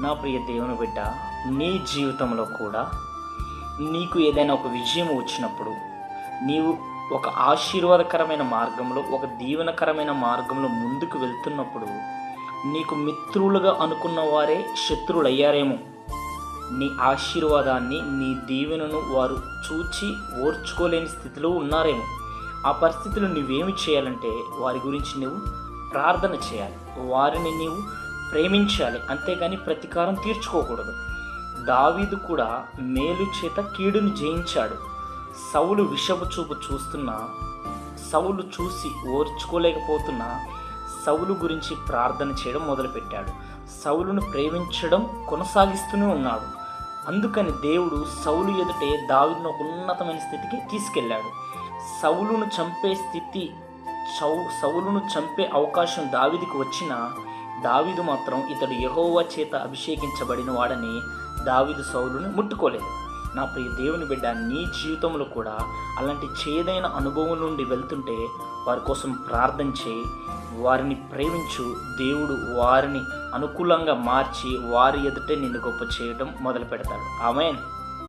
నా ప్రియ దేవుని బిడ్డ నీ జీవితంలో కూడా నీకు ఏదైనా ఒక విజయం వచ్చినప్పుడు నీవు ఒక ఆశీర్వాదకరమైన మార్గంలో ఒక దీవెనకరమైన మార్గంలో ముందుకు వెళ్తున్నప్పుడు నీకు మిత్రులుగా అనుకున్న వారే శత్రువులయ్యారేమో నీ ఆశీర్వాదాన్ని నీ దీవెనను వారు చూచి ఓర్చుకోలేని స్థితిలో ఉన్నారేమో. ఆ పరిస్థితిలో నువ్వేమి చేయాలంటే వారి గురించి నువ్వు ప్రార్థన చేయాలి. వారిని నీవు ప్రేమించాలి. అంతేగాని ప్రతీకారం తీర్చుకోకూడదు. దావీదు కూడా మేలు చేత కీడును జయించాడు. సౌలు విషపు చూపు చూస్తున్నా సౌలు చూసి ఓర్చుకోలేకపోతున్నా సౌలు గురించి ప్రార్థన చేయడం మొదలుపెట్టాడు. సౌలును ప్రేమించడం కొనసాగిస్తూనే ఉన్నాడు. అందుకని దేవుడు సౌలు ఎదుటే దావీదును ఒక ఉన్నతమైన స్థితికి తీసుకెళ్ళాడు. సౌలును చంపే స్థితి చౌ సౌలును చంపే అవకాశం దావిదికి వచ్చినా దావీదు మాత్రం ఇతడు యహోవా చేత అభిషేకించబడిన వాడని దావీదు సౌలుని ముట్టుకోలేదు. నా ప్రియ దేవుని బిడ్డ నీ జీవితంలో కూడా అలాంటి చేదైన అనుభవం నుండి వెళ్తుంటే వారి కోసం ప్రార్థన చేయి. వారిని ప్రేమించు. దేవుడు వారిని అనుకూలంగా మార్చి వారి ఎదుటే నిన్ను గొప్ప చేయడం మొదలు పెడతాడు ఆమెన్.